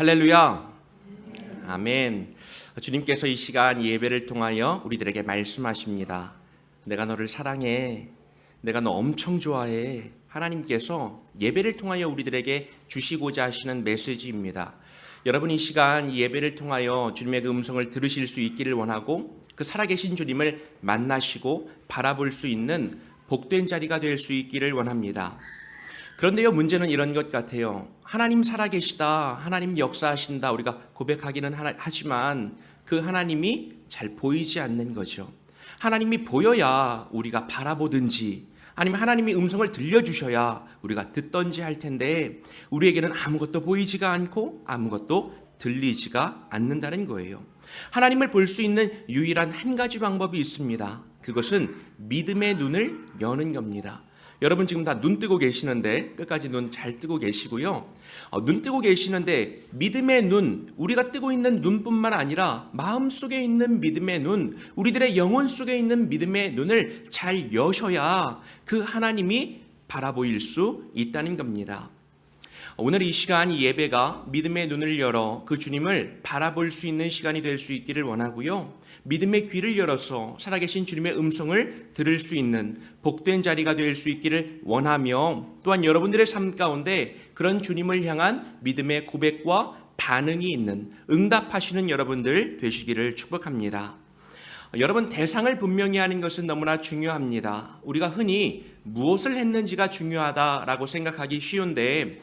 할렐루야. 아멘. 주님께서 이 시간 예배를 통하여 우리들에게 말씀하십니다. 내가 너를 사랑해. 내가 너 엄청 좋아해. 하나님께서 예배를 통하여 우리들에게 주시고자 하시는 메시지입니다. 여러분 이 시간 이 예배를 통하여 주님의 그 음성을 들으실 수 있기를 원하고 그 살아계신 주님을 만나시고 바라볼 수 있는 복된 자리가 될 수 있기를 원합니다. 그런데요, 문제는 이런 것 같아요. 하나님 살아계시다, 하나님 역사하신다, 우리가 고백하기는 하지만 그 하나님이 잘 보이지 않는 거죠. 하나님이 보여야 우리가 바라보든지, 아니면 하나님이 음성을 들려주셔야 우리가 듣던지 할 텐데, 우리에게는 아무것도 보이지가 않고 아무것도 들리지가 않는다는 거예요. 하나님을 볼 수 있는 유일한 한 가지 방법이 있습니다. 그것은 믿음의 눈을 여는 겁니다. 여러분 지금 다 눈 뜨고 계시는데 끝까지 눈 잘 뜨고 계시고요. 어, 눈 뜨고 계시는데 믿음의 눈, 우리가 뜨고 있는 눈뿐만 아니라 마음 속에 있는 믿음의 눈, 우리들의 영혼 속에 있는 믿음의 눈을 잘 여셔야 그 하나님이 바라보일 수 있다는 겁니다. 오늘 이 시간 이 예배가 믿음의 눈을 열어 그 주님을 바라볼 수 있는 시간이 될 수 있기를 원하고요. 믿음의 귀를 열어서 살아계신 주님의 음성을 들을 수 있는 복된 자리가 될 수 있기를 원하며 또한 여러분들의 삶 가운데 그런 주님을 향한 믿음의 고백과 반응이 있는 응답하시는 여러분들 되시기를 축복합니다. 여러분 대상을 분명히 하는 것은 너무나 중요합니다. 우리가 흔히 무엇을 했는지가 중요하다라고 생각하기 쉬운데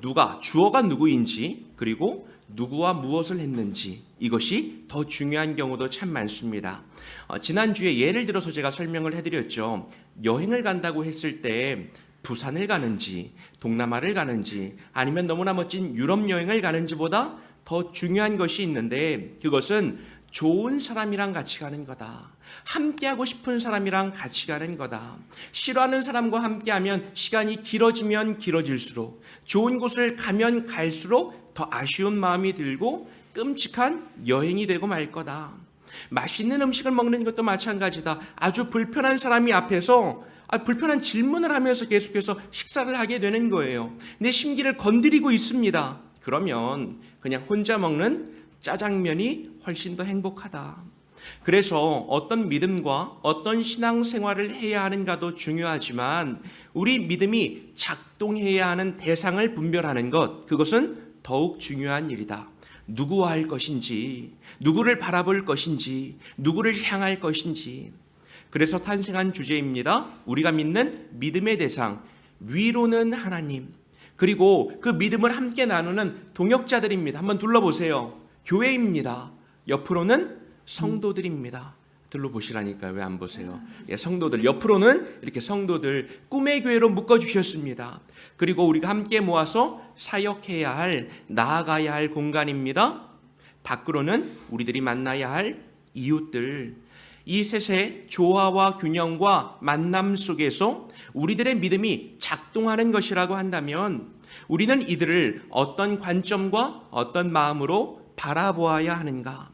누가 주어가 누구인지 그리고 누구와 무엇을 했는지 이것이 더 중요한 경우도 참 많습니다. 어, 지난주에 예를 들어서 제가 설명을 해드렸죠. 여행을 간다고 했을 때 부산을 가는지 동남아를 가는지 아니면 너무나 멋진 유럽 여행을 가는지보다 더 중요한 것이 있는데 그것은 좋은 사람이랑 같이 가는 거다. 함께하고 싶은 사람이랑 같이 가는 거다. 싫어하는 사람과 함께하면 시간이 길어지면 길어질수록 좋은 곳을 가면 갈수록 더 아쉬운 마음이 들고 끔찍한 여행이 되고 말 거다. 맛있는 음식을 먹는 것도 마찬가지다. 아주 불편한 사람이 앞에서 아, 불편한 질문을 하면서 계속해서 식사를 하게 되는 거예요. 내 심기를 건드리고 있습니다. 그러면 그냥 혼자 먹는 짜장면이 훨씬 더 행복하다. 그래서 어떤 믿음과 어떤 신앙생활을 해야 하는가도 중요하지만 우리 믿음이 작동해야 하는 대상을 분별하는 것, 그것은 더욱 중요한 일이다. 누구와 할 것인지, 누구를 바라볼 것인지, 누구를 향할 것인지. 그래서 탄생한 주제입니다. 우리가 믿는 믿음의 대상, 위로는 하나님, 그리고 그 믿음을 함께 나누는 동역자들입니다. 한번 둘러보세요. 교회입니다. 옆으로는 성도들입니다. 둘러보시라니까 왜 안 보세요? 예, 성도들 옆으로는 이렇게 성도들 꿈의 교회로 묶어 주셨습니다. 그리고 우리가 함께 모아서 사역해야 할 나아가야 할 공간입니다. 밖으로는 우리들이 만나야 할 이웃들 이 셋의 조화와 균형과 만남 속에서 우리들의 믿음이 작동하는 것이라고 한다면 우리는 이들을 어떤 관점과 어떤 마음으로 바라보아야 하는가?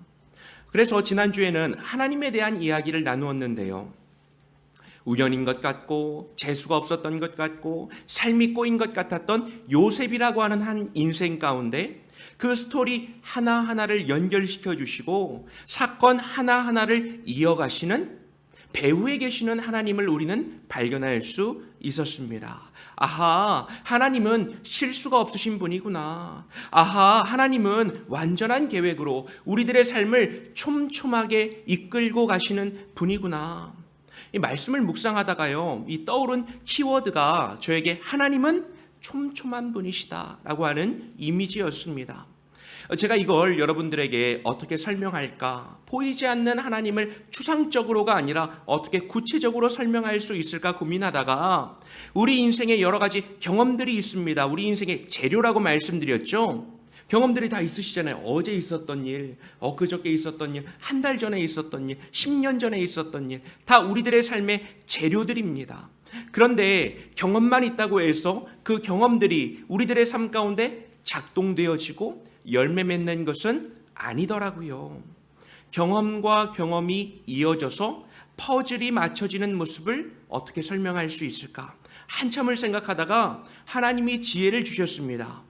그래서 지난주에는 하나님에 대한 이야기를 나누었는데요. 우연인 것 같고 재수가 없었던 것 같고 삶이 꼬인 것 같았던 요셉이라고 하는 한 인생 가운데 그 스토리 하나하나를 연결시켜 주시고 사건 하나하나를 이어가시는 배후에 계시는 하나님을 우리는 발견할 수 있었습니다. 아하, 하나님은 실수가 없으신 분이구나. 아하, 하나님은 완전한 계획으로 우리들의 삶을 촘촘하게 이끌고 가시는 분이구나. 이 말씀을 묵상하다가요, 이 떠오른 키워드가 저에게 하나님은 촘촘한 분이시다라고 하는 이미지였습니다. 제가 이걸 여러분들에게 어떻게 설명할까? 보이지 않는 하나님을 추상적으로가 아니라 어떻게 구체적으로 설명할 수 있을까 고민하다가 우리 인생에 여러 가지 경험들이 있습니다. 우리 인생의 재료라고 말씀드렸죠. 경험들이 다 있으시잖아요. 어제 있었던 일, 엊그저께 있었던 일, 한 달 전에 있었던 일, 10년 전에 있었던 일, 다 우리들의 삶의 재료들입니다. 그런데 경험만 있다고 해서 그 경험들이 우리들의 삶 가운데 작동되어지고 열매 맺는 것은 아니더라고요. 경험과 경험이 이어져서 퍼즐이 맞춰지는 모습을 어떻게 설명할 수 있을까? 한참을 생각하다가 하나님이 지혜를 주셨습니다.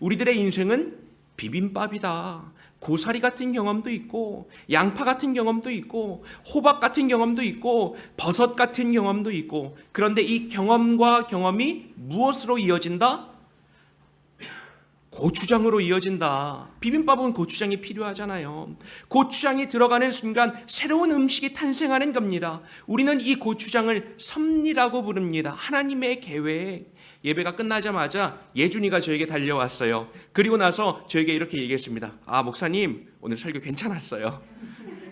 우리들의 인생은 비빔밥이다. 고사리 같은 경험도 있고 양파 같은 경험도 있고 호박 같은 경험도 있고 버섯 같은 경험도 있고 그런데 이 경험과 경험이 무엇으로 이어진다? 고추장으로 이어진다. 비빔밥은 고추장이 필요하잖아요. 고추장이 들어가는 순간 새로운 음식이 탄생하는 겁니다. 우리는 이 고추장을 섭리라고 부릅니다. 하나님의 계획. 예배가 끝나자마자 예준이가 저에게 달려왔어요. 그리고 나서 저에게 이렇게 얘기했습니다. 아, 목사님, 오늘 설교 괜찮았어요.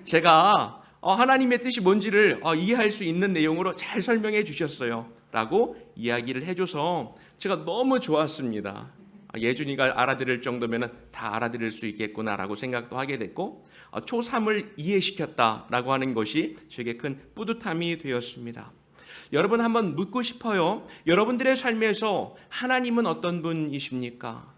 제가 어, 하나님의 뜻이 뭔지를 어, 이해할 수 있는 내용으로 잘 설명해 주셨어요. 라고 이야기를 해줘서 제가 너무 좋았습니다. 아, 예준이가 알아들을 정도면 다 알아들을 수 있겠구나라고 생각도 하게 됐고 어, 초3을 이해시켰다라고 하는 것이 저에게 큰 뿌듯함이 되었습니다. 여러분 한번 묻고 싶어요. 여러분들의 삶에서 하나님은 어떤 분이십니까?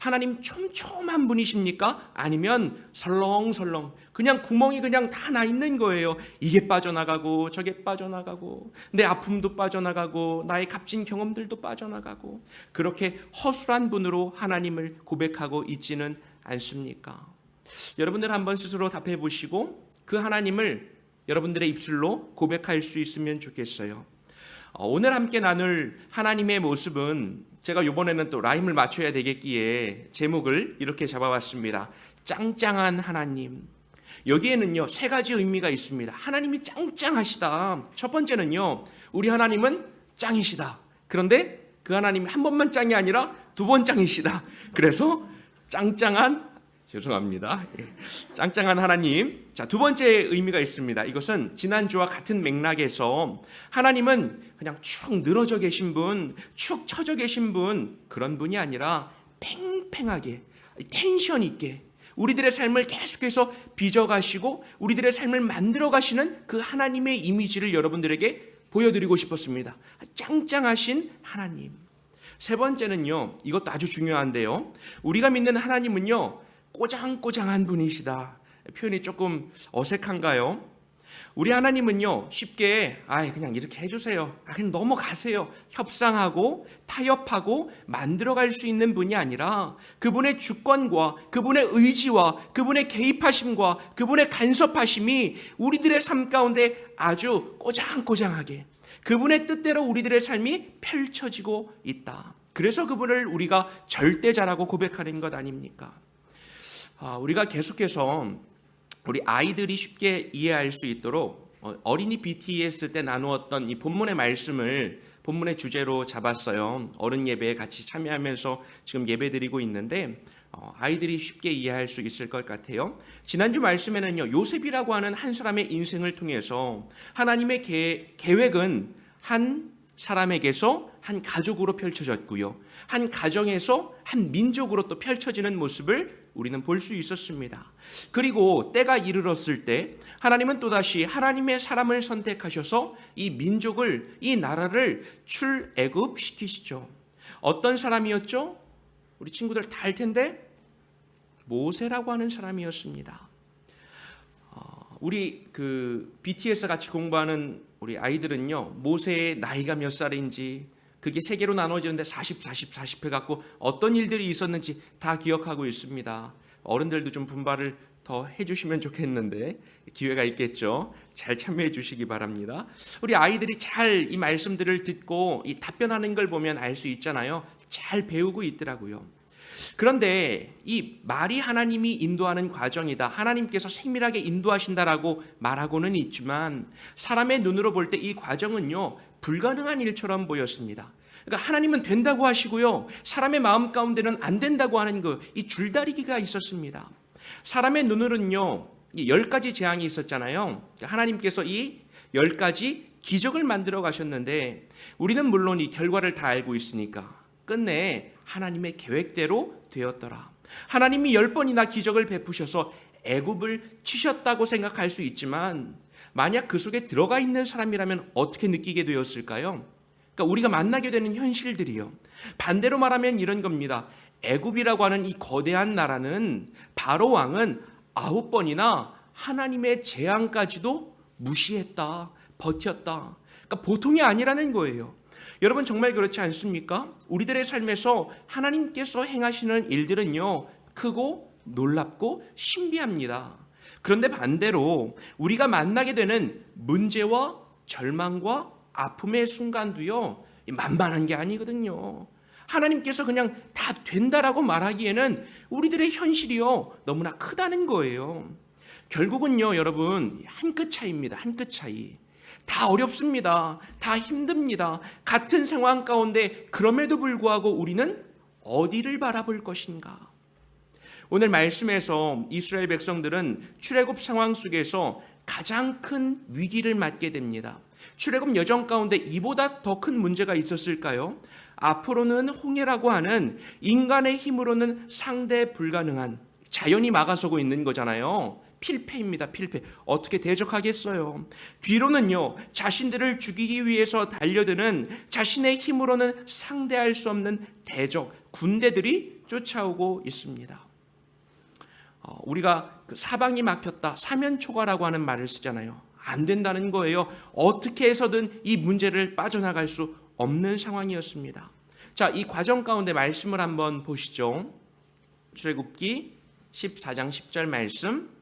하나님 촘촘한 분이십니까? 아니면 설렁설렁 그냥 구멍이 그냥 다 나 있는 거예요. 이게 빠져나가고 저게 빠져나가고 내 아픔도 빠져나가고 나의 값진 경험들도 빠져나가고 그렇게 허술한 분으로 하나님을 고백하고 있지는 않습니까? 여러분들 한번 스스로 답해 보시고 그 하나님을 여러분들의 입술로 고백할 수 있으면 좋겠어요. 어, 오늘 함께 나눌 하나님의 모습은 제가 이번에는 또 라임을 맞춰야 되겠기에 제목을 이렇게 잡아봤습니다. 짱짱한 하나님. 여기에는요 세 가지 의미가 있습니다. 하나님이 짱짱하시다. 첫 번째는요 우리 하나님은 짱이시다. 그런데 그 하나님이 한 번만 짱이 아니라 두 번 짱이시다. 그래서 짱짱한 죄송합니다. 예. 짱짱한 하나님. 자, 두 번째 의미가 있습니다. 이것은 지난주와 같은 맥락에서 하나님은 그냥 축 늘어져 계신 분, 축 처져 계신 분, 그런 분이 아니라 팽팽하게, 텐션 있게, 우리들의 삶을 계속해서 빚어가시고, 우리들의 삶을 만들어 가시는 그 하나님의 이미지를 여러분들에게 보여드리고 싶었습니다. 짱짱하신 하나님. 세 번째는요, 이것도 아주 중요한데요. 우리가 믿는 하나님은요, 꼬장꼬장한 분이시다. 표현이 조금 어색한가요? 우리 하나님은요 쉽게 아 그냥 이렇게 해주세요. 아 그냥 넘어가세요. 협상하고 타협하고 만들어갈 수 있는 분이 아니라 그분의 주권과 그분의 의지와 그분의 개입하심과 그분의 간섭하심이 우리들의 삶 가운데 아주 꼬장꼬장하게 그분의 뜻대로 우리들의 삶이 펼쳐지고 있다. 그래서 그분을 우리가 절대자라고 고백하는 것 아닙니까? 아, 우리가 계속해서 우리 아이들이 쉽게 이해할 수 있도록 어, 어린이 BTS 때 나누었던 이 본문의 말씀을 본문의 주제로 잡았어요. 어른 예배에 같이 참여하면서 지금 예배 드리고 있는데 어, 아이들이 쉽게 이해할 수 있을 것 같아요. 지난주 말씀에는요 요셉이라고 하는 한 사람의 인생을 통해서 하나님의 계, 계획은 한 사람에게서 한 가족으로 펼쳐졌고요. 한 가정에서 한 민족으로 또 펼쳐지는 모습을 우리는 볼 수 있었습니다. 그리고 때가 이르렀을 때 하나님은 또다시 하나님의 사람을 선택하셔서 이 민족을 이 나라를 출애굽 시키시죠. 어떤 사람이었죠? 우리 친구들 다 알 텐데 모세라고 하는 사람이었습니다. 어, 우리 그 BTS 같이 공부하는 우리 아이들은요 모세의 나이가 몇 살인지 그게 세 개로 나눠지는데 40, 40, 40 해갖고 어떤 일들이 있었는지 다 기억하고 있습니다. 어른들도 좀 분발을 더 해주시면 좋겠는데 기회가 있겠죠. 잘 참여해 주시기 바랍니다. 우리 아이들이 잘 이 말씀들을 듣고 이 답변하는 걸 보면 알 수 있잖아요. 잘 배우고 있더라고요. 그런데 이 말이 하나님이 인도하는 과정이다. 하나님께서 세밀하게 인도하신다라고 말하고는 있지만 사람의 눈으로 볼 때 이 과정은요 불가능한 일처럼 보였습니다. 그러니까 하나님은 된다고 하시고요. 사람의 마음 가운데는 안 된다고 하는 그 이 줄다리기가 있었습니다. 사람의 눈으로는요. 이열 가지 재앙이 있었잖아요. 하나님께서 이 열 가지 기적을 만들어 가셨는데 우리는 물론 이 결과를 다 알고 있으니까 끝내 하나님의 계획대로 되었더라. 하나님이 열 번이나 기적을 베푸셔서 애굽을 치셨다고 생각할 수 있지만 만약 그 속에 들어가 있는 사람이라면 어떻게 느끼게 되었을까요? 그러니까 우리가 만나게 되는 현실들이요. 반대로 말하면 이런 겁니다. 애굽이라고 하는 이 거대한 나라는 바로 왕은 아홉 번이나 하나님의 재앙까지도 무시했다, 버텼다. 그러니까 보통이 아니라는 거예요. 여러분 정말 그렇지 않습니까? 우리들의 삶에서 하나님께서 행하시는 일들은요 크고 놀랍고 신비합니다. 그런데 반대로 우리가 만나게 되는 문제와 절망과 아픔의 순간도요, 만만한 게 아니거든요. 하나님께서 그냥 다 된다라고 말하기에는 우리들의 현실이요, 너무나 크다는 거예요. 결국은요, 여러분, 한 끗 차이입니다. 한 끗 차이. 다 어렵습니다. 다 힘듭니다. 같은 상황 가운데 그럼에도 불구하고 우리는 어디를 바라볼 것인가? 오늘 말씀에서 이스라엘 백성들은 출애굽 상황 속에서 가장 큰 위기를 맞게 됩니다. 출애굽 여정 가운데 이보다 더 큰 문제가 있었을까요? 앞으로는 홍해라고 하는 인간의 힘으로는 상대 불가능한 자연이 막아서고 있는 거잖아요. 필패입니다. 필패. 어떻게 대적하겠어요? 뒤로는요. 자신들을 죽이기 위해서 달려드는 자신의 힘으로는 상대할 수 없는 대적 군대들이 쫓아오고 있습니다. 어, 우리가 그 사방이 막혔다, 사면초가라고 하는 말을 쓰잖아요. 안 된다는 거예요. 어떻게 해서든 이 문제를 빠져나갈 수 없는 상황이었습니다. 자, 이 과정 가운데 말씀을 한번 보시죠. 출애굽기 14장 10절 말씀.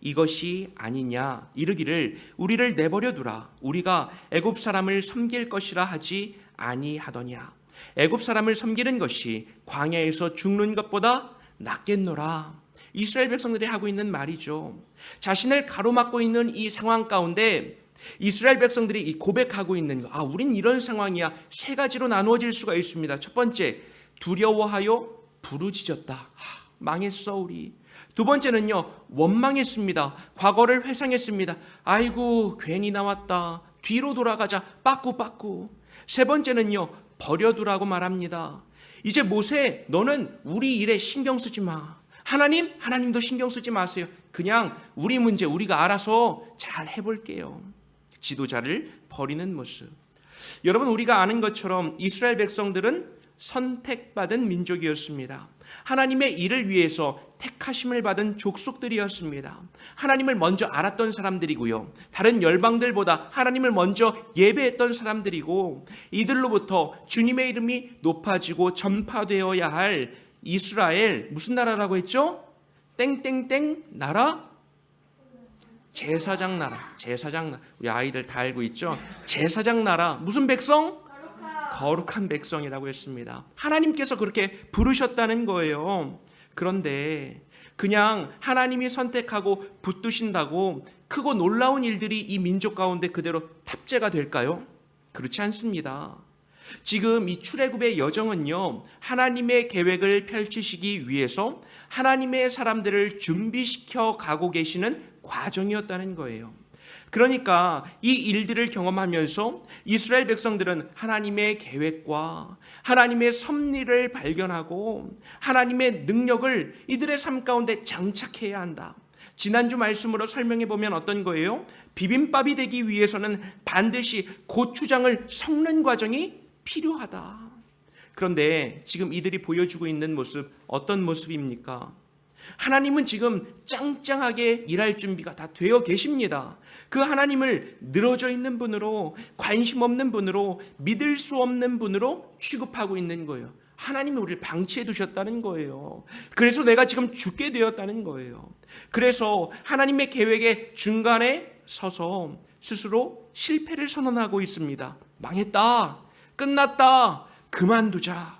이것이 아니냐 이르기를 우리를 내버려 두라 우리가 애굽 사람을 섬길 것이라 하지 아니하더냐 애굽 사람을 섬기는 것이 광야에서 죽는 것보다 낫겠노라 이스라엘 백성들이 하고 있는 말이죠 자신을 가로막고 있는 이 상황 가운데 이스라엘 백성들이 이 고백하고 있는 거, 아, 우린 이런 상황이야. 세 가지로 나누어질 수가 있습니다. 첫 번째, 두려워하여 부르짖었다. 하, 망했어, 우리. 두 번째는요, 원망했습니다. 과거를 회상했습니다. 아이고, 괜히 나왔다. 뒤로 돌아가자. 빠꾸, 빠꾸. 세 번째는요, 버려두라고 말합니다. 이제 모세, 너는 우리 일에 신경 쓰지 마. 하나님, 하나님도 신경 쓰지 마세요. 그냥 우리 문제 우리가 알아서 잘 해볼게요. 지도자를 버리는 모습. 여러분, 우리가 아는 것처럼 이스라엘 백성들은 선택받은 민족이었습니다. 하나님의 일을 위해서 택하심을 받은 족속들이었습니다. 하나님을 먼저 알았던 사람들이고요. 다른 열방들보다 하나님을 먼저 예배했던 사람들이고 이들로부터 주님의 이름이 높아지고 전파되어야 할 이스라엘 무슨 나라라고 했죠? 땡땡땡 나라 제사장 나라 제사장 우리 아이들 다 알고 있죠? 제사장 나라 무슨 백성? 거룩한 백성이라고 했습니다. 하나님께서 그렇게 부르셨다는 거예요. 그런데 그냥 하나님이 선택하고 붙드신다고 크고 놀라운 일들이 이 민족 가운데 그대로 탑재가 될까요? 그렇지 않습니다. 지금 이 출애굽의 여정은요. 하나님의 계획을 펼치시기 위해서 하나님의 사람들을 준비시켜 가고 계시는 과정이었다는 거예요. 그러니까 이 일들을 경험하면서 이스라엘 백성들은 하나님의 계획과 하나님의 섭리를 발견하고 하나님의 능력을 이들의 삶 가운데 장착해야 한다. 지난주 말씀으로 설명해 보면 어떤 거예요? 비빔밥이 되기 위해서는 반드시 고추장을 섞는 과정이 필요하다. 그런데 지금 이들이 보여주고 있는 모습 어떤 모습입니까? 하나님은 지금 짱짱하게 일할 준비가 다 되어 계십니다. 그 하나님을 늘어져 있는 분으로 관심 없는 분으로 믿을 수 없는 분으로 취급하고 있는 거예요. 하나님이 우리를 방치해 두셨다는 거예요. 그래서 내가 지금 죽게 되었다는 거예요. 그래서 하나님의 계획의 중간에 서서 스스로 실패를 선언하고 있습니다. 망했다. 끝났다. 그만두자.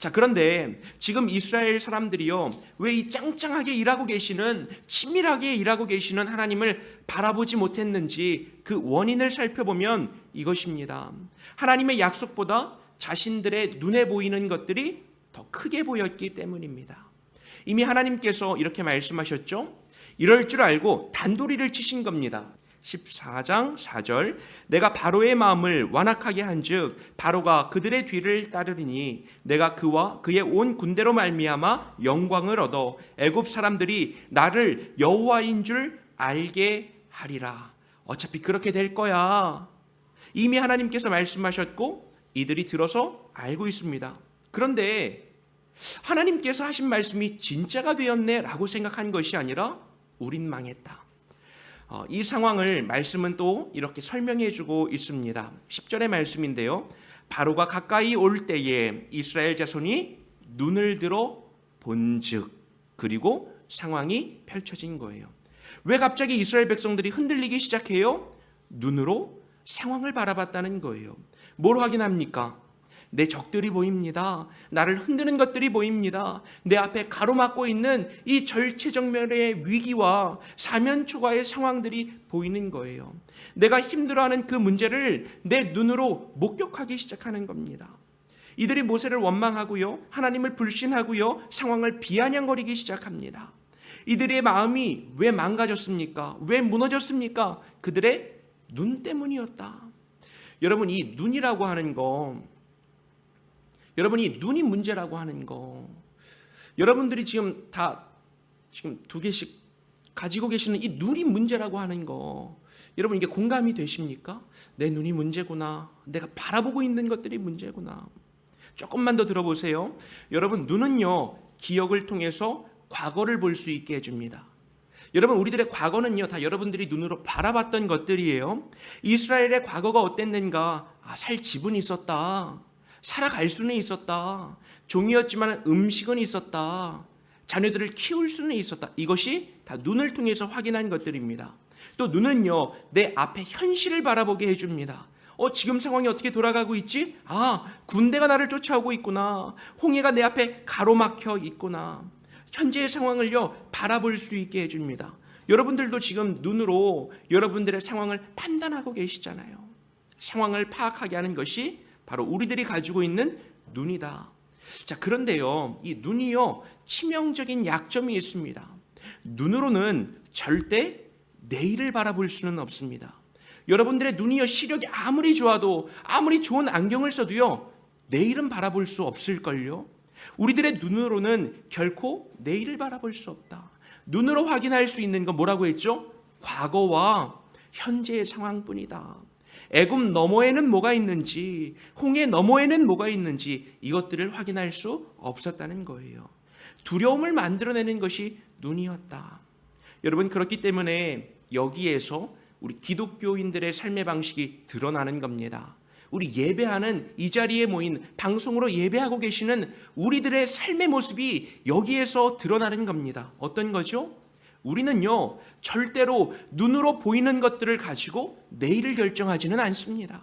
자, 그런데 지금 이스라엘 사람들이요, 왜 이 짱짱하게 일하고 계시는, 치밀하게 일하고 계시는 하나님을 바라보지 못했는지 그 원인을 살펴보면 이것입니다. 하나님의 약속보다 자신들의 눈에 보이는 것들이 더 크게 보였기 때문입니다. 이미 하나님께서 이렇게 말씀하셨죠? 이럴 줄 알고 단도리를 치신 겁니다. 14장 4절 내가 바로의 마음을 완악하게 한즉 바로가 그들의 뒤를 따르리니 내가 그와 그의 온 군대로 말미암아 영광을 얻어 애굽 사람들이 나를 여호와인 줄 알게 하리라. 어차피 그렇게 될 거야. 이미 하나님께서 말씀하셨고 이들이 들어서 알고 있습니다. 그런데 하나님께서 하신 말씀이 진짜가 되었네라고 생각한 것이 아니라 우린 망했다. 어, 이 상황을 말씀은 또 이렇게 설명해 주고 있습니다. 10절의 말씀인데요. 바로가 가까이 올 때에 이스라엘 자손이 눈을 들어 본즉 그리고 상황이 펼쳐진 거예요. 왜 갑자기 이스라엘 백성들이 흔들리기 시작해요? 눈으로 상황을 바라봤다는 거예요. 뭘 확인합니까? 내 적들이 보입니다. 나를 흔드는 것들이 보입니다. 내 앞에 가로막고 있는 이 절체정멸의 위기와 사면초가의 상황들이 보이는 거예요. 내가 힘들어하는 그 문제를 내 눈으로 목격하기 시작하는 겁니다. 이들이 모세를 원망하고요. 하나님을 불신하고요. 상황을 비아냥거리기 시작합니다. 이들의 마음이 왜 망가졌습니까? 왜 무너졌습니까? 그들의 눈 때문이었다. 여러분 이 눈이라고 하는 거 여러분이 눈이 문제라고 하는 거 여러분들이 지금 다 지금 두 개씩 가지고 계시는 이 눈이 문제라고 하는 거 여러분 이게 공감이 되십니까? 내 눈이 문제구나. 내가 바라보고 있는 것들이 문제구나. 조금만 더 들어보세요. 여러분 눈은요 기억을 통해서 과거를 볼 수 있게 해줍니다. 여러분 우리들의 과거는요 다 여러분들이 눈으로 바라봤던 것들이에요. 이스라엘의 과거가 어땠는가? 아, 살 지분이 있었다. 살아갈 수는 있었다. 종이었지만 음식은 있었다. 자녀들을 키울 수는 있었다. 이것이 다 눈을 통해서 확인한 것들입니다. 또 눈은요, 내 앞에 현실을 바라보게 해줍니다. 어, 지금 상황이 어떻게 돌아가고 있지? 아, 군대가 나를 쫓아오고 있구나. 홍해가 내 앞에 가로막혀 있구나. 현재의 상황을요, 바라볼 수 있게 해줍니다. 여러분들도 지금 눈으로 여러분들의 상황을 판단하고 계시잖아요. 상황을 파악하게 하는 것이 바로 우리들이 가지고 있는 눈이다. 자, 그런데요, 이 눈이요, 치명적인 약점이 있습니다. 눈으로는 절대 내일을 바라볼 수는 없습니다. 여러분들의 눈이요, 시력이 아무리 좋아도, 아무리 좋은 안경을 써도요, 내일은 바라볼 수 없을걸요? 우리들의 눈으로는 결코 내일을 바라볼 수 없다. 눈으로 확인할 수 있는 건 뭐라고 했죠? 과거와 현재의 상황뿐이다. 애굽 너머에는 뭐가 있는지, 홍해 너머에는 뭐가 있는지 이것들을 확인할 수 없었다는 거예요. 두려움을 만들어내는 것이 눈이었다. 여러분 그렇기 때문에 여기에서 우리 기독교인들의 삶의 방식이 드러나는 겁니다. 우리 예배하는 이 자리에 모인 방송으로 예배하고 계시는 우리들의 삶의 모습이 여기에서 드러나는 겁니다. 어떤 거죠? 우리는요, 절대로 눈으로 보이는 것들을 가지고 내일을 결정하지는 않습니다.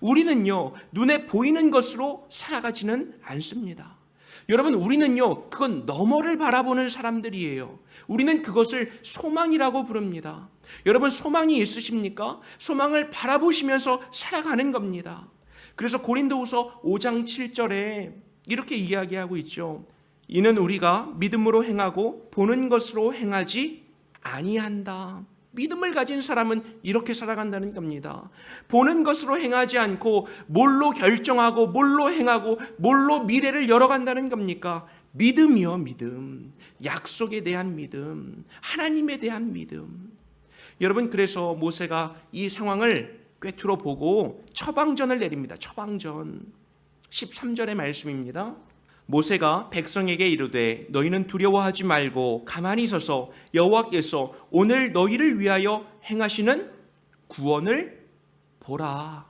우리는요, 눈에 보이는 것으로 살아가지는 않습니다. 여러분, 우리는요, 그건 너머를 바라보는 사람들이에요. 우리는 그것을 소망이라고 부릅니다. 여러분, 소망이 있으십니까? 소망을 바라보시면서 살아가는 겁니다. 그래서 고린도후서 5장 7절에 이렇게 이야기하고 있죠. 이는 우리가 믿음으로 행하고 보는 것으로 행하지 아니한다. 믿음을 가진 사람은 이렇게 살아간다는 겁니다. 보는 것으로 행하지 않고 뭘로 결정하고 뭘로 행하고 뭘로 미래를 열어간다는 겁니까? 믿음이요, 믿음. 약속에 대한 믿음. 하나님에 대한 믿음. 여러분, 그래서 모세가 이 상황을 꿰뚫어 보고 처방전을 내립니다. 처방전. 13절의 말씀입니다. 모세가 백성에게 이르되 너희는 두려워하지 말고 가만히 서서 여호와께서 오늘 너희를 위하여 행하시는 구원을 보라.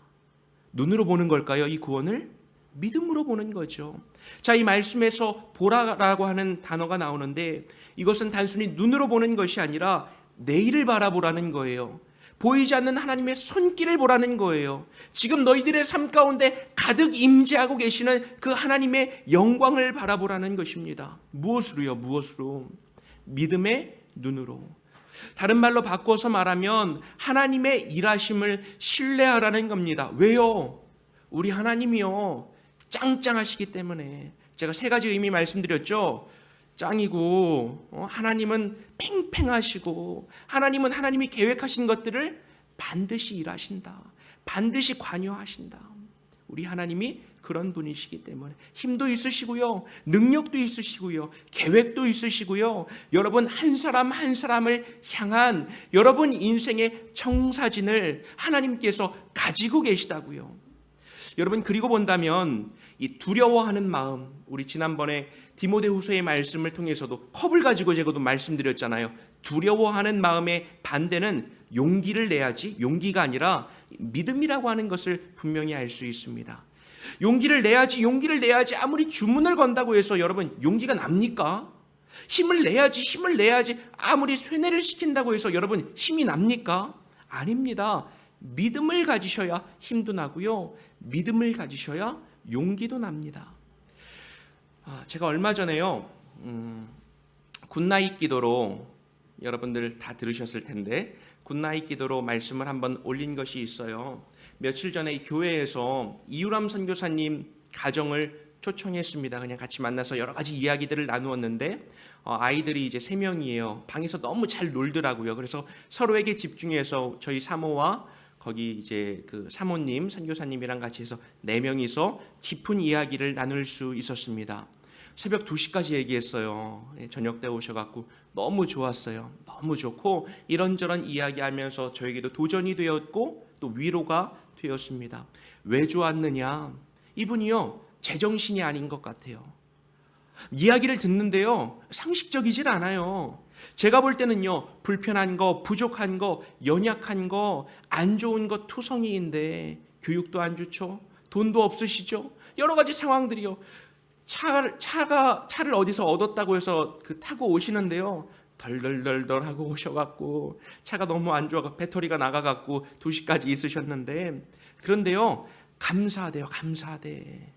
눈으로 보는 걸까요? 이 구원을 믿음으로 보는 거죠. 자, 이 말씀에서 보라라고 하는 단어가 나오는데 이것은 단순히 눈으로 보는 것이 아니라 내일을 바라보라는 거예요. 보이지 않는 하나님의 손길을 보라는 거예요. 지금 너희들의 삶 가운데 가득 임재하고 계시는 그 하나님의 영광을 바라보라는 것입니다. 무엇으로요? 무엇으로? 믿음의 눈으로. 다른 말로 바꿔서 말하면 하나님의 일하심을 신뢰하라는 겁니다. 왜요? 우리 하나님이요. 짱짱하시기 때문에 제가 세 가지 의미 말씀드렸죠. 짱이고 어, 하나님은 팽팽하시고 하나님은 하나님이 계획하신 것들을 반드시 일하신다. 반드시 관여하신다. 우리 하나님이 그런 분이시기 때문에 힘도 있으시고요. 능력도 있으시고요. 계획도 있으시고요. 여러분 한 사람 한 사람을 향한 여러분 인생의 청사진을 하나님께서 가지고 계시다고요. 여러분 그리고 본다면 이 두려워하는 마음 우리 지난번에 디모데후서의 말씀을 통해서도 컵을 가지고 제가도 말씀드렸잖아요. 두려워하는 마음의 반대는 용기를 내야지 용기가 아니라 믿음이라고 하는 것을 분명히 알 수 있습니다. 용기를 내야지 용기를 내야지 아무리 주문을 건다고 해서 여러분 용기가 납니까? 힘을 내야지 힘을 내야지 아무리 쇠뇌를 시킨다고 해서 여러분 힘이 납니까? 아닙니다. 믿음을 가지셔야 힘도 나고요. 믿음을 가지셔야 용기도 납니다. 아, 제가 얼마 전에요. 음, 굿나잇 기도로 여러분들 다 들으셨을 텐데 굿나잇 기도로 말씀을 한번 올린 것이 있어요. 며칠 전에 이 교회에서 이유람 선교사님 가정을 초청했습니다. 그냥 같이 만나서 여러 가지 이야기들을 나누었는데 어, 아이들이 이제 세 명이에요. 방에서 너무 잘 놀더라고요. 그래서 서로에게 집중해서 저희 사모와 거기 이제 그 사모님 선교사님이랑 같이 해서 네 명이서 깊은 이야기를 나눌 수 있었습니다. 새벽 2시까지 얘기했어요. 예, 저녁 때 오셔갖고 너무 좋았어요. 너무 좋고 이런저런 이야기하면서 저에게도 도전이 되었고 또 위로가 되었습니다. 왜 좋았느냐? 이분이요 제정신이 아닌 것 같아요. 이야기를 듣는데요 상식적이질 않아요. 제가 볼 때는요 불편한 거, 부족한 거, 연약한 거, 안 좋은 거 투성이인데 교육도 안 좋죠, 돈도 없으시죠, 여러 가지 상황들이요. 차, 차가 차를 어디서 얻었다고 해서 그 타고 오시는데요. 덜덜덜덜 하고 오셔갖고 차가 너무 안 좋아서 배터리가 나가갖고 2시까지 있으셨는데 그런데요 감사하대요 감사하대.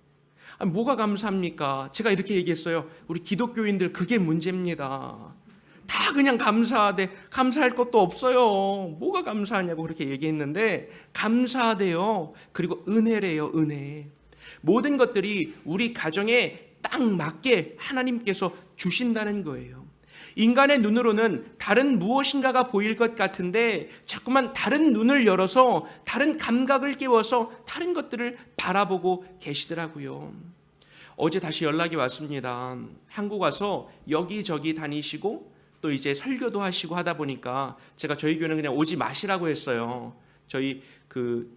아니, 뭐가 감사합니까? 제가 이렇게 얘기했어요. 우리 기독교인들 그게 문제입니다 다 그냥 감사하대 감사할 것도 없어요 뭐가 감사하냐고 그렇게 얘기했는데 감사하대요 그리고 은혜래요 은혜 모든 것들이 우리 가정에 딱 맞게 하나님께서 주신다는 거예요. 인간의 눈으로는 다른 무엇인가가 보일 것 같은데 자꾸만 다른 눈을 열어서 다른 감각을 깨워서 다른 것들을 바라보고 계시더라고요. 어제 다시 연락이 왔습니다. 한국 와서 여기저기 다니시고 또 이제 설교도 하시고 하다 보니까 제가 저희 교회는 그냥 오지 마시라고 했어요. 저희 그,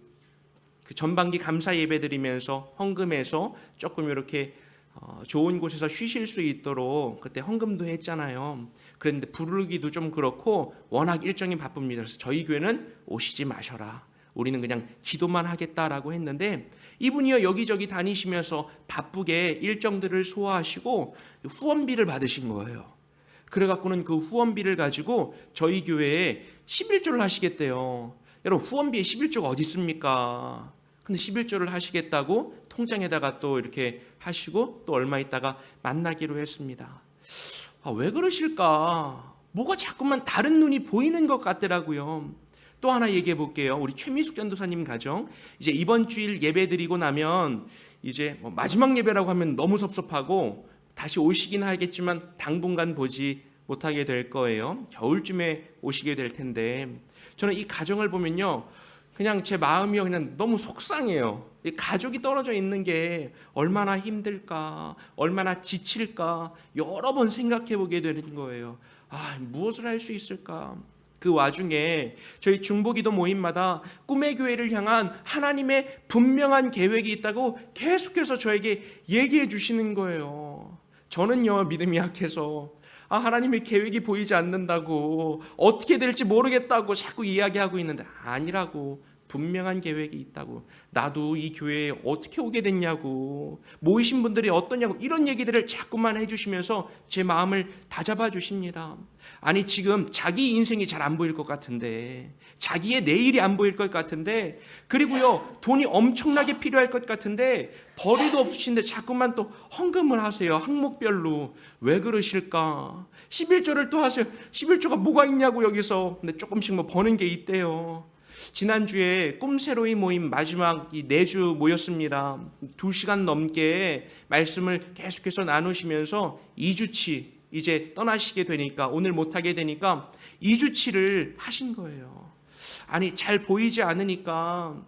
그 전반기 감사 예배 드리면서 헌금해서 조금 이렇게 어, 좋은 곳에서 쉬실 수 있도록 그때 헌금도 했잖아요. 그런데 부르기도 좀 그렇고 워낙 일정이 바쁩니다. 그래서 저희 교회는 오시지 마셔라. 우리는 그냥 기도만 하겠다라고 했는데 이분이요 여기저기 다니시면서 바쁘게 일정들을 소화하시고 후원비를 받으신 거예요. 그래갖고는 그 후원비를 가지고 저희 교회에 11조를 하시겠대요. 여러분 후원비에 11조가 어디 있습니까? 근데 11조를 하시겠다고 통장에다가 또 이렇게 하시고 또 얼마 있다가 만나기로 했습니다. 아, 왜 그러실까? 뭐가 자꾸만 다른 눈이 보이는 것 같더라고요. 또 하나 얘기해 볼게요. 우리 최미숙 전도사님 가정 이제 이번 주일 예배 드리고 나면 이제 뭐 마지막 예배라고 하면 너무 섭섭하고 다시 오시긴 하겠지만 당분간 보지 못하게 될 거예요. 겨울쯤에 오시게 될 텐데 저는 이 가정을 보면요. 그냥 제 마음이 그냥 너무 속상해요. 이 가족이 떨어져 있는 게 얼마나 힘들까, 얼마나 지칠까 여러 번 생각해 보게 되는 거예요. 아, 무엇을 할 수 있을까? 그 와중에 저희 중보기도 모임마다 꿈의 교회를 향한 하나님의 분명한 계획이 있다고 계속해서 저에게 얘기해 주시는 거예요. 저는요, 믿음이 약해서 아, 하나님의 계획이 보이지 않는다고 어떻게 될지 모르겠다고 자꾸 이야기하고 있는데 아니라고 분명한 계획이 있다고. 나도 이 교회에 어떻게 오게 됐냐고 모이신 분들이 어떠냐고 이런 얘기들을 자꾸만 해주시면서 제 마음을 다잡아 주십니다. 아니 지금 자기 인생이 잘 안 보일 것 같은데 자기의 내일이 안 보일 것 같은데 그리고요 돈이 엄청나게 필요할 것 같은데 벌이도 없으신데 자꾸만 또 헌금을 하세요. 항목별로. 왜 그러실까? 11조를 또 하세요. 11조가 뭐가 있냐고 여기서. 근데 조금씩 뭐 버는 게 있대요 지난주에 꿈새로이 모임 마지막 이 네 주 모였습니다. 두 시간 넘게 말씀을 계속해서 나누시면서 2주치 이제 떠나시게 되니까 오늘 못하게 되니까 2주치를 하신 거예요. 아니 잘 보이지 않으니까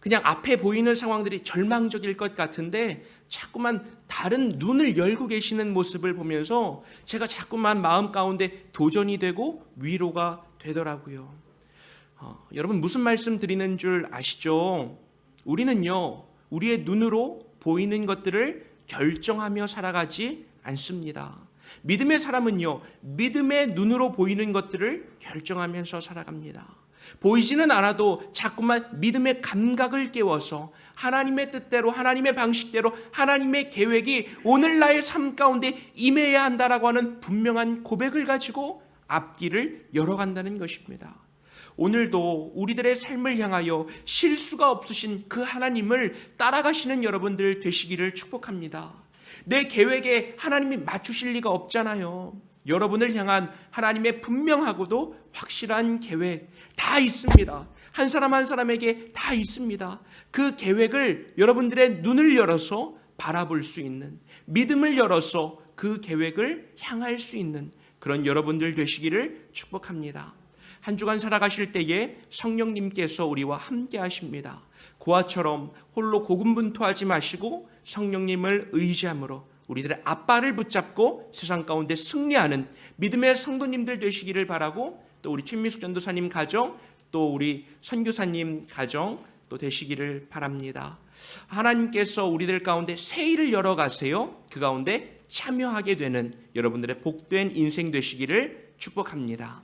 그냥 앞에 보이는 상황들이 절망적일 것 같은데 자꾸만 다른 눈을 열고 계시는 모습을 보면서 제가 자꾸만 마음 가운데 도전이 되고 위로가 되더라고요. 어, 여러분 무슨 말씀 드리는 줄 아시죠? 우리는요 우리의 눈으로 보이는 것들을 결정하며 살아가지 않습니다. 믿음의 사람은요 믿음의 눈으로 보이는 것들을 결정하면서 살아갑니다. 보이지는 않아도 자꾸만 믿음의 감각을 깨워서 하나님의 뜻대로 하나님의 방식대로 하나님의 계획이 오늘 나의 삶 가운데 임해야 한다라고 하는 분명한 고백을 가지고 앞길을 열어간다는 것입니다. 오늘도 우리들의 삶을 향하여 실수가 없으신 그 하나님을 따라가시는 여러분들 되시기를 축복합니다. 내 계획에 하나님이 맞추실 리가 없잖아요. 여러분을 향한 하나님의 분명하고도 확실한 계획 다 있습니다. 한 사람 한 사람에게 다 있습니다. 그 계획을 여러분들의 눈을 열어서 바라볼 수 있는 믿음을 열어서 그 계획을 향할 수 있는 그런 여러분들 되시기를 축복합니다. 한 주간 살아가실 때에 성령님께서 우리와 함께 하십니다. 고아처럼 홀로 고군분투하지 마시고 성령님을 의지함으로 우리들의 앞발을 붙잡고 세상 가운데 승리하는 믿음의 성도님들 되시기를 바라고 또 우리 최미숙 전도사님 가정 또 우리 선교사님 가정 또 되시기를 바랍니다. 하나님께서 우리들 가운데 새 일을 열어 가세요. 그 가운데 참여하게 되는 여러분들의 복된 인생 되시기를 축복합니다.